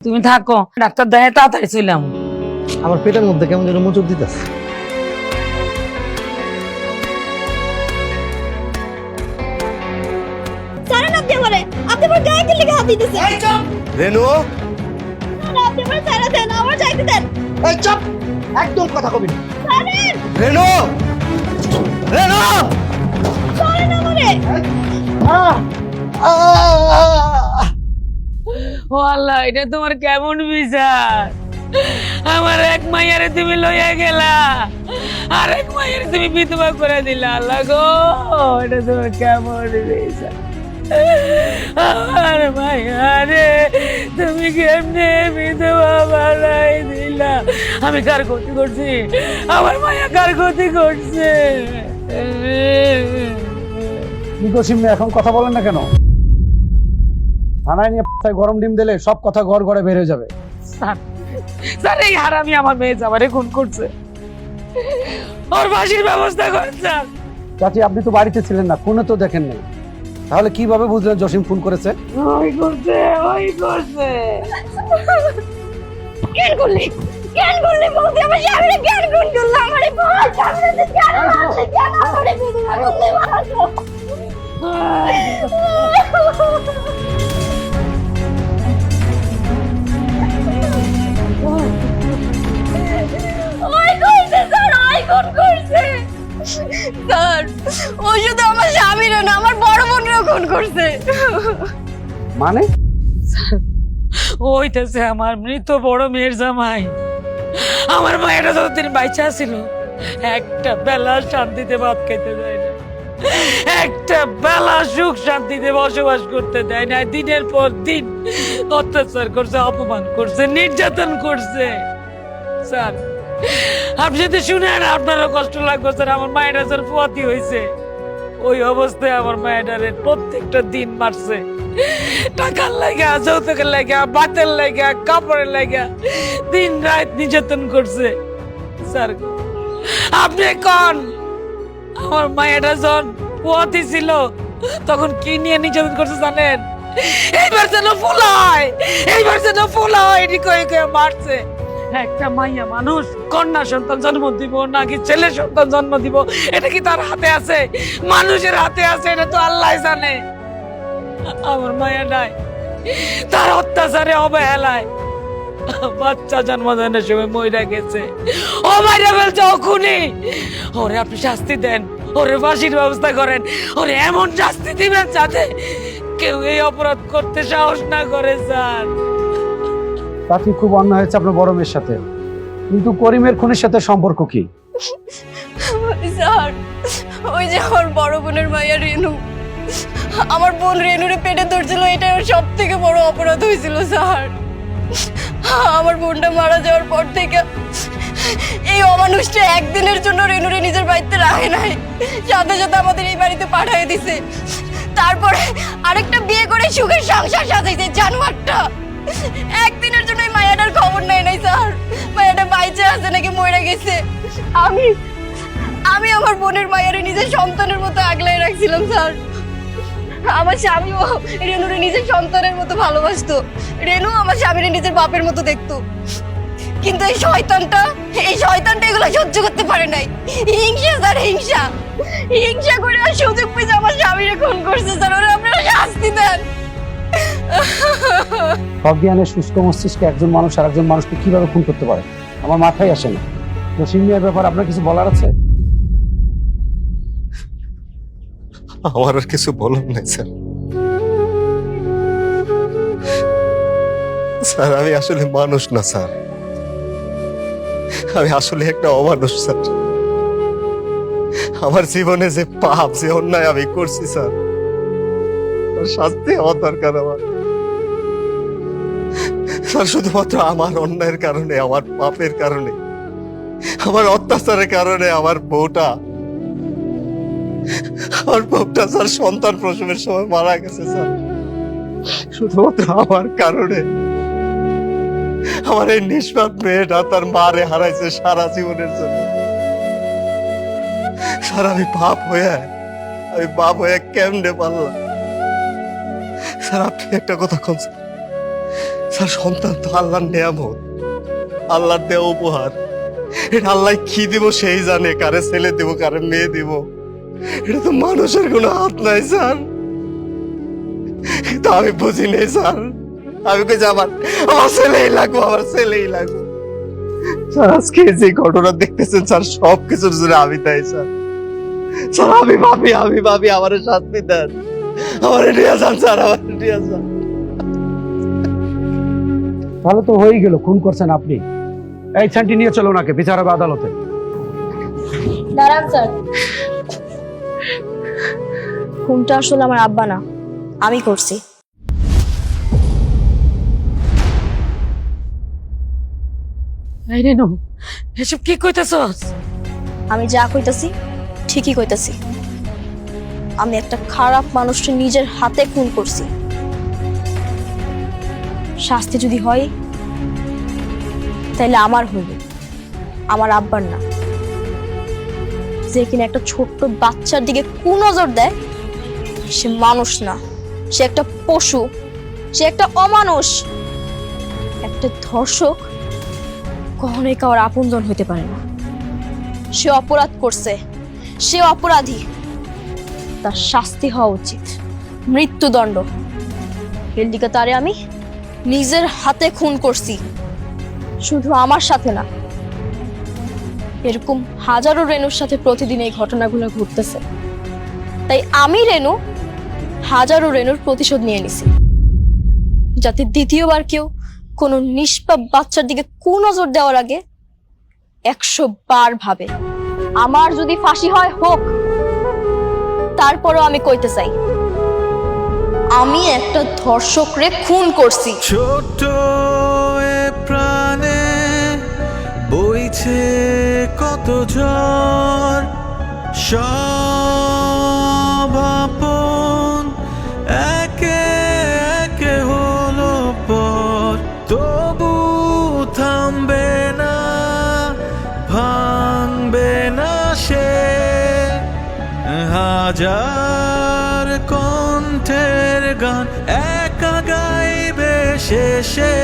তুমি থাকো ডাক্তার দেয় তাড়াতাড়ি চলাম আমার পেটের মধ্যে কেমন যেন মুচুর দিতেছে। আপনি আমারে আপনি আমার গায়ে কি লেগে হাত দিতেছেন রেনু! না, আপনি আমার ছাড়া দেন আমার যাইতে দেন। এই চুপ! একদম কথা কবি না। রেনু! রেনু! আমারে! আহ! ও আল্লাহ, এটা তোমার কেমন বিচার? আমার এক মাইয়ারে তুমি লইয়া গেলা। আর এক মাইয়ারে তুমি বিধবা করে দিলা, আল্লাহ গো, এটা তোমার কেমন বিচার? আমার মাইয়ারে, তুমি কেমনে বিধবা বানাই দিলা? আমি কার ক্ষতি করছি? আমার মায়া কার ক্ষতি করছে? নিকোসিম এখন কথা বলেন না কেন? থানায় নিয়ে গরম ডিম দিলে সব কথা ঘর ঘরে বের হয়ে যাবে। স্যার স্যার এই হারামি আমার মেয়ে জামারে খুন করছে। ওর ফাঁসির ব্যবস্থা করেন স্যার। চাচি আপনি তো বাড়িতে ছিলেন না ফোনে তো দেখেন নাই। তাহলে কীভাবে বুঝলেন জসিম ফোন করেছে? ওই করছে ওই করছে। কেন করলি কেন করলি বলতে আমার স্বামীরে কেন খুন করল আমারে বল স্বামীরে কেন মারলি কেন আমারে বিধবা করলি মারলো আমার স্বামীরে না আমার বড় বোনরেও খুন করছে। মানে? ওইটাছে আমার মৃত বড় মেয়ের জামাই। আমার মায়েরা যতদিন বাইচা ছিল একটা বেলা শান্তিতে ভাত খেতে দেয় না। একটা বেলা সুখ শান্তিতে বসবাস করতে দেয় না। দিনের পর দিন অত্যাচার করছে অপমান করছে নির্যাতন করছে। স্যার আপনি যদি শুনেন আপনারও কষ্ট লাগবে স্যার। আমার মায়েরা স্যার ফুয়াতি হয়েছে ওই অবস্থায় আমার মায়েরারে প্রত্যেকটা দিন মারছে। টাকার লাগা, যৌতুকের লাগা, বাতের লাগা, কাপড়ের লাগা, দিন রাত নির্যাতন করছে। স্যার, আপনি কন? আমার মায়েরা যখন পোয়াতি ছিল, তখন কি নিয়ে নির্যাতন করছে জানেন? এইবার যেন ফুল হয়, এইবার যেন ফুল হয়, এটি কয়ে কয়ে মারছে। একটা মাইয়া মানুষ, কন্যা সন্তান জন্ম দিব নাকি ছেলে সন্তান জন্ম দিব? এটা কি তার হাতে আছে? মানুষের হাতে আছে, এটা তো আল্লাহ জানে। আমার মায়া নাই। তার অত্যাচারে অবহেলায়। বাচ্চা জন্মদানের সময় মইরা গেছে। ও মাইরা ফেলছে ও খুনি ওরে আপনি শাস্তি দেন। ওরে ফাঁসির ব্যবস্থা করেন। ওরে এমন শাস্তি দিবেন যাতে কেউ এই অপরাধ করতে সাহস না করে, স্যার। চাচি খুব অন্যায় হয়েছে আপনার বড় মেয়ের সাথে। কিন্তু করিমের খুনের সাথে সম্পর্ক কি? ওই যে আমার বড় বোনের মাইয়া রেনু। আমার বোন রেনুরে পেটে ধরছিল এটা সব থেকে বড় অপরাধ হয়েছিল, স্যার। আমার বোনটা মারা যাওয়ার পর থেকে এই অমানুষটা একদিনের জন্য রেনুরে নিজের বাড়িতে রাখে নাই। সাথে সাথে আমাদের এই বাড়িতে পাঠিয়ে দিছে। তারপরে আরেকটা বিয়ে করে সুখের সংসার সাজাইছে, জানোয়ারটা। একদিনের জন্য মায়াটার খবর নেই নাই, স্যার। মায়াটা বাইচে আছে নাকি মরে গেছে। আমি আমি আমার বোনের মায়েরে নিজের সন্তানের মতো আগলাই রাখছিলাম, স্যার। আমার স্বামীও রেনুরে নিজের সন্তানের মতো ভালোবাসতো। রেনু আমার স্বামীরে নিজের বাপের মতো দেখতো। কিন্তু এই শয়তানটা এই শয়তানটা এগুলো সহ্য করতে পারে নাই। হিংসা, স্যার, হিংসা। হিংসা করে আর সুযোগ পেয়েছে আমার স্বামীরে খুন করছে, স্যার। ওরা আপনারা শাস্তি দেন। প্রজ্ঞানের শুষ্ক মস্তিষ্কে একজন মানুষ আর একজন মানুষকে কীভাবে খুন করতে পারে? আমার মাথায় আসে না। জসিম মিয়ার ব্যাপার আপনার কিছু বলার আছে? আমার আর কিছু বলার নাই, স্যার। স্যার, আমি আসলে মানুষ না, স্যার। আমি আসলে একটা অমানুষ, স্যার। আমার জীবনে যে পাপ, যে অন্যায় আমি করছি, স্যার তার শাস্তি আমার দরকার আমার। স্যার শুধুমাত্র আমার অন্যায়ের কারণে, আমার পাপের কারণে, আমার অত্যাচারের কারণে আমার বউটা আমার বউটা স্যার সন্তান প্রসবের সময় মারা গেছে স্যার। শুধুমাত্র আমার কারণে আমার এই নিষ্পাপ মেয়েটা তার মারে হারাইছে সারা জীবনের জন্য। স্যার, আমি পাপ হয়ে, আমি পাপ হয়ে কেমনে পারলাম? স্যার, আপনি একটা কথা কোন, স্যার। সন্তান তো আল্লাহর নিয়ামত, আল্লাহর দেওয়া উপহার। এটা আল্লাহ কি দিব সেই জানে, কারে ছেলে দিব, কারে মেয়ে দিব। এটা তো মানুষের কোনো হাত নাই, স্যার। কিন্তু আমি বুঝি নেই, স্যার। আমি কই যে আমার ছেলেই লাগবো, আমার ছেলেই লাগবো। স্যার, আজকে যে ঘটনা দেখতেছেন, স্যার সব কিছুর জন্য আমি তাই স্যার। স্যার, আমি ভাবি আমি ভাবি আমার শান্তি দেন। আমার নিয়ে যান স্যার আমার নিয়ে যান। তাহলে তো হয়েই গেল খুন করছেন আপনি। এই ছানটি নিয়ে চলো ওনাকে বিচারক আদালতে। দাঁড়ান স্যার। খুনটা আসলে আমার আব্বা না আমি করছি। এই রেনু এসব কি কইতেছস? আমি যা কইতাছি ঠিকই কইতাছি। আমি একটা খারাপ মানুষকে নিজের হাতে খুন করছি। শাস্তি যদি হয় তাহলে আমার হইবে, আমার আব্বার না। যে কিনা একটা ছোট্ট বাচ্চার দিকে কুনজর দেয়, সে মানুষ না। সে একটা পশু, সে একটা অমানুষ। একটা ধর্ষক কখনোই কারোর আপনজন হইতে পারে না। সে অপরাধ করছে, সে অপরাধী। তার শাস্তি হওয়া উচিত। মৃত্যুদণ্ড। হেলদিকে তারে আমি নিজের হাতে খুন করছি। শুধু আমার সাথে না। এরকম হাজারো রেনুর সাথে প্রতিদিন এই ঘটনাগুলো ঘটতেছে। তাই আমি রেনু হাজারো রেনুর প্রতিশোধ নিয়ে নিছি। যাতে দ্বিতীয়বার কেউ কোনো নিষ্পাপ বাচ্চার দিকে কু নজর দেওয়ার আগে একশো বার ভাবে। আমার যদি ফাঁসি হয়, হোক। তারপরও আমি কইতে চাই। আমি একটা ধর্ষকরে খুন করছি। ছোট প্রাণে বইছে কত ঝড়, সব হাজার কণ্ঠের গান একা গাইবে শেষে